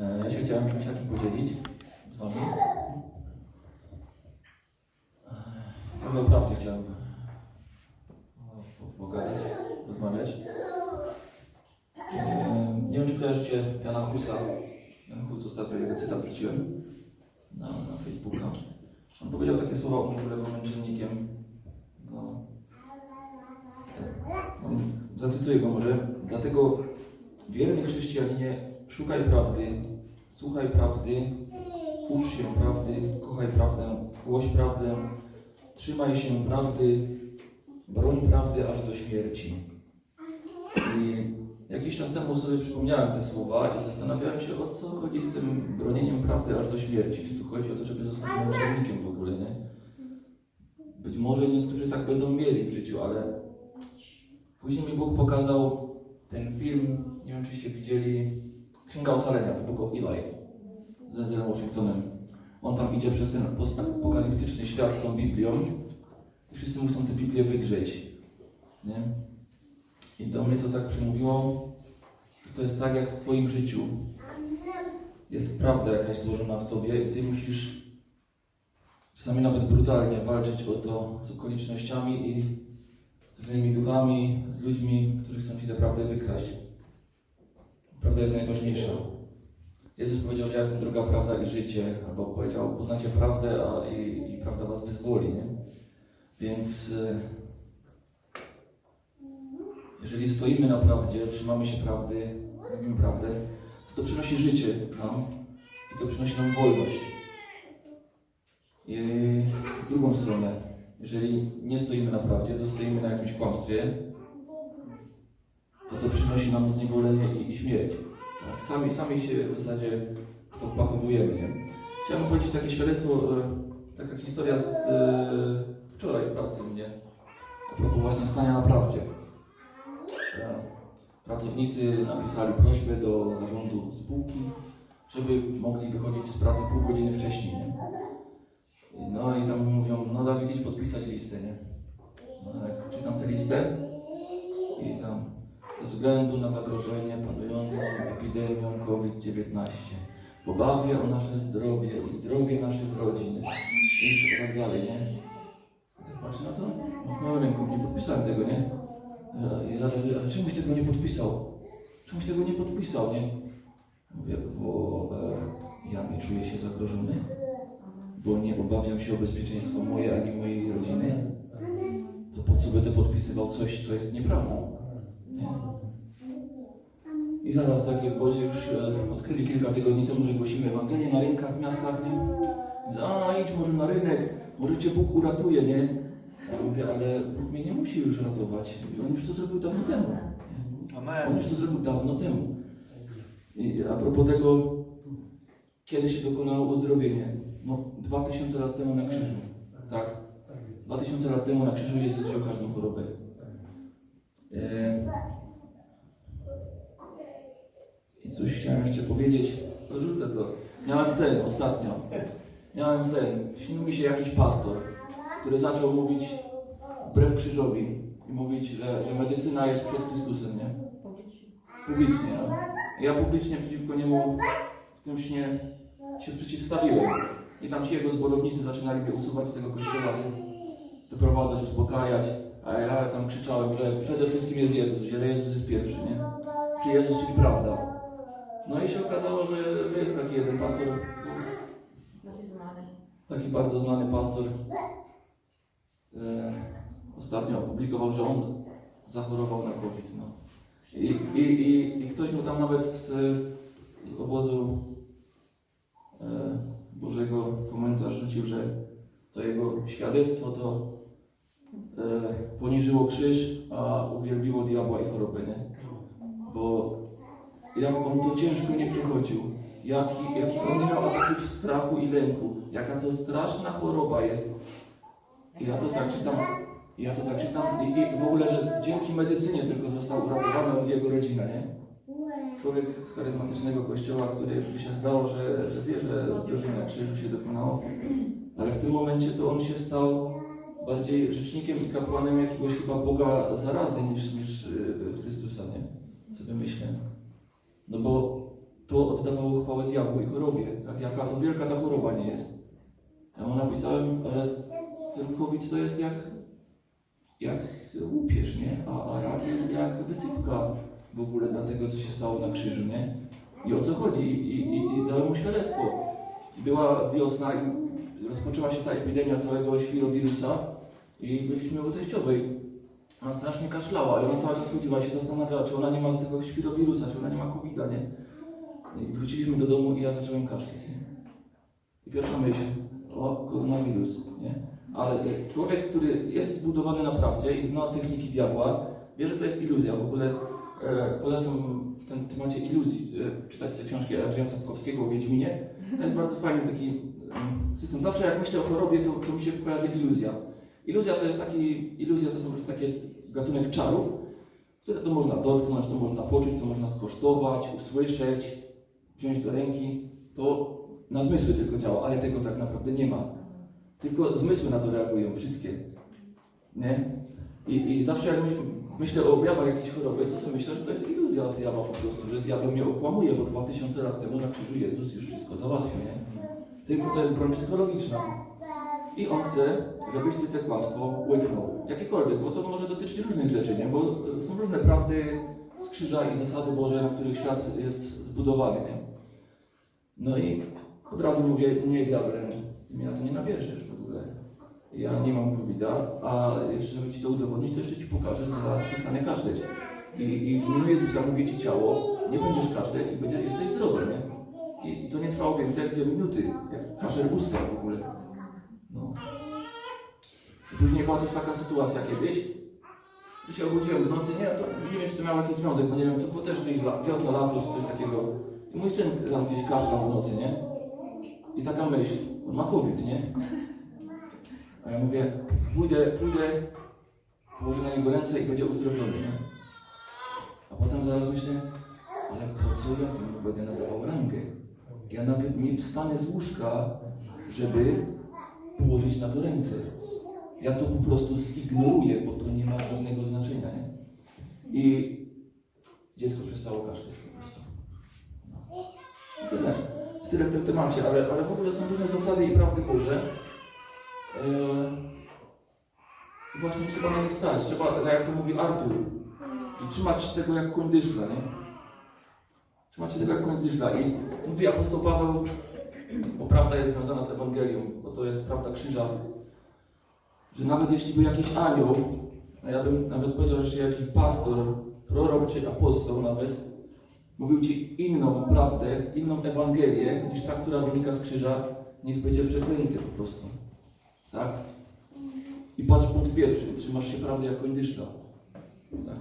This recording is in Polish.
E, Ja się chciałem czymś takim podzielić z Wami. E, Trochę o prawdzie chciałem po- pogadać, rozmawiać. E, Nie wiem, czy kojarzycie Jana Husa. Jan Hus, ostatnio jego cytat wrzuciłem na, na Facebooka. On powiedział takie słowa, on w ogóle był męczennikiem. No, zacytuję go może. Dlatego wierny chrześcijaninie, szukaj prawdy, słuchaj prawdy, ucz się prawdy, kochaj prawdę, głoś prawdę, trzymaj się prawdy, broń prawdy aż do śmierci. I jakiś czas temu sobie przypomniałem te słowa i zastanawiałem się, o co chodzi z tym bronieniem prawdy aż do śmierci. Czy tu chodzi o to, żeby zostać męczennikiem w ogóle, nie? Być może niektórzy tak będą mieli w życiu, ale później mi Bóg pokazał ten film, nie wiem czyście widzieli, Księga Ocalenia, The Book of Eli, z Denzelem Washingtonem. On tam idzie przez ten postapokaliptyczny świat z tą Biblią i wszyscy mu chcą tę Biblię wydrzeć. Nie? I do mnie to tak przemówiło, że to jest tak jak w Twoim życiu. Jest prawda jakaś złożona w Tobie i Ty musisz czasami nawet brutalnie walczyć o to z okolicznościami i z różnymi duchami, z ludźmi, którzy chcą Ci tę prawdę wykraść. Prawda jest najważniejsza. Jezus powiedział, że ja jestem droga, prawda i życie, albo powiedział, poznacie prawdę, a i, i prawda Was wyzwoli, nie? Więc e, jeżeli stoimy na prawdzie, trzymamy się prawdy, mówimy prawdę, to to przynosi życie nam i to przynosi nam wolność. I w drugą stronę, jeżeli nie stoimy na prawdzie, to stoimy na jakimś kłamstwie, to to przynosi nam zniewolenie i, i śmierć. Tak? Sami, sami się w zasadzie w to wpakowujemy. Nie? Chciałem powiedzieć takie świadectwo, e, taka historia z e, wczoraj w pracy mnie, a propos właśnie stania na prawdzie. E, Pracownicy napisali prośbę do zarządu spółki, żeby mogli wychodzić z pracy pół godziny wcześniej. Nie? No i tam mówią, no Dawid, idź podpisać listę, nie? No jak czytam tę listę i tam ze względu na zagrożenie panującą epidemią COVID-19 w obawie o nasze zdrowie i zdrowie naszych rodzin i tak dalej, nie? I tak patrzę na to, machnąłem ręką, nie podpisałem tego, nie? I zaraz mówię, ale czemuś tego nie podpisał? Czemuś tego nie podpisał, nie? Mówię, bo e, ja nie czuję się zagrożony, bo nie obawiam się o bezpieczeństwo moje ani mojej rodziny. To po co będę podpisywał coś, co jest nieprawdą? I zaraz takie, bo już odkryli kilka tygodni temu, że głosimy Ewangelię na rynkach w miastach, nie? Więc, a idź może na rynek, może Cię Bóg uratuje, nie? Ja mówię, ale Bóg mnie nie musi już ratować. I On już to zrobił dawno temu. Nie? On Amen. już to zrobił dawno temu. I a propos tego, kiedy się dokonało uzdrowienie? No, 2000 lat temu na krzyżu. Tak. 2000 lat temu na krzyżu Jezus wziął każdą chorobę. E... I coś chciałem jeszcze powiedzieć. Dorzucę to. Miałem sen ostatnio. Miałem sen. Śnił mi się jakiś pastor, który zaczął mówić wbrew krzyżowi i mówić, że, że medycyna jest przed Chrystusem, nie? Publicznie, no. Ja publicznie przeciwko niemu w tym śnie się przeciwstawiłem. I tam ci jego zborownicy zaczynali mnie usuwać z tego kościoła, nie? Wyprowadzać, uspokajać, a ja tam krzyczałem, że przede wszystkim jest Jezus, że Jezus jest pierwszy, nie? Czy Jezus, czyli prawda. No i się okazało, że jest taki jeden pastor, Dosyć znany. taki bardzo znany pastor, e, ostatnio opublikował, że on zachorował na COVID. No. I, i, i, I ktoś mu tam nawet z, z obozu e, Bożego komentarz rzucił, że to jego świadectwo to e, poniżyło krzyż, a uwielbiło diabła i chorobę, nie? Bo jak on to ciężko nie przechodził, jaki, jaki on miał ataków strachu i lęku, jaka to straszna choroba jest. Ja to tak czytam, ja to tak czytam i, i w ogóle, że dzięki medycynie tylko został uratowany jego rodzina, nie? Człowiek z charyzmatycznego kościoła, który by się zdało, że, że wie, że uzdrowienie na krzyżu się dokonało, ale w tym momencie to on się stał bardziej rzecznikiem i kapłanem jakiegoś chyba Boga zarazy niż, niż yy, Chrystusa, nie? Sobie myślę. No bo to oddawało chwałę diabłu i chorobie. Tak? Jaka to wielka ta choroba nie jest. Ja mu napisałem, ale ten COVID to jest jak, jak łupież, nie? A, a rak jest jak wysypka w ogóle dla tego, co się stało na krzyżu, nie? I o co chodzi? I, i, i dałem mu świadectwo. Była wiosna i rozpoczęła się ta epidemia całego świrowirusa i byliśmy u teściowej. Ona strasznie kaszlała i ona cały czas chodziła się zastanawiała, czy ona nie ma z tego świrowirusa, czy ona nie ma covid nie? I wróciliśmy do domu i ja zacząłem kaszleć, nie? I pierwsza myśl, o, koronawirus, nie? Ale człowiek, który jest zbudowany na prawdzie i zna techniki diabła, wie, że to jest iluzja. W ogóle e, polecam w tym temacie iluzji e, czytać sobie książki Andrzeja Sapkowskiego o Wiedźminie. To jest bardzo fajny taki system. Zawsze jak myślę o chorobie, to, to mi się kojarzy iluzja. Iluzja to jest taki, iluzja to są takie gatunek czarów, które to można dotknąć, to można poczuć, to można skosztować, usłyszeć, wziąć do ręki. To na zmysły tylko działa, ale tego tak naprawdę nie ma. Tylko zmysły na to reagują, wszystkie. Nie? I, i zawsze jak myśl, myślę o objawach jakiejś choroby, to co myślę, że to jest iluzja od diabła po prostu, że diabeł mnie okłamuje, bo 2000 lat temu na krzyżu Jezus już wszystko załatwił, nie? Tylko to jest broń psychologiczna. I on chce, żebyś ty te kłamstwo łyknął. Jakiekolwiek, bo to może dotyczyć różnych rzeczy, nie? Bo y, są różne prawdy z krzyża i zasady Boże, na których świat jest zbudowany, nie? No i od razu mówię, nie diable, ty mnie na to nie nabierzesz w ogóle. Ja nie mam covid a jeszcze żeby ci to udowodnić, to jeszcze ci pokażę, zaraz przestanę kaszleć. I, I w imieniu Jezusa mówię ci ciało, nie będziesz kaszleć i będzie, jesteś zdrowy, nie? I, I to nie trwało więcej jak dwie minuty, jak kaszel usta w ogóle. No. I później była też taka sytuacja kiedyś, że się obudziłem w nocy, nie, to nie wiem, czy to miało jakiś związek, bo nie wiem, to było też gdzieś la, wiosna, lato, czy coś takiego. I mój syn tam gdzieś kaszlał w nocy, nie? I taka myśl, on ma COVID, nie? A ja mówię, pójdę, pójdę, położę na niego ręce i będzie uzdrowiony, nie? A potem zaraz myślę, ale po co ja temu będę nadawał rangę? Ja nawet nie wstanę z łóżka, żeby położyć na to ręce. Ja to po prostu zignoruję, bo to nie ma żadnego znaczenia, nie? I dziecko przestało kaszleć po prostu. No. Tyle. Tyle w tym temacie, ale, ale w ogóle są różne zasady i prawdy Boże. I właśnie trzeba na nich stać. Trzeba, tak jak to mówi Artur, trzymać się tego jak koń dyszla, nie? Trzymać się tego jak koń dyszla. I mówi apostoł Paweł, bo prawda jest związana z Ewangelią, bo to jest prawda krzyża, że nawet jeśli by jakiś anioł, a ja bym nawet powiedział, że jakiś pastor, prorok czy apostoł nawet, mówił Ci inną prawdę, inną Ewangelię niż ta, która wynika z krzyża, niech będzie przeklęty po prostu. Tak? I patrz punkt pierwszy, trzymasz się prawdy jak koń dyszla. Tak?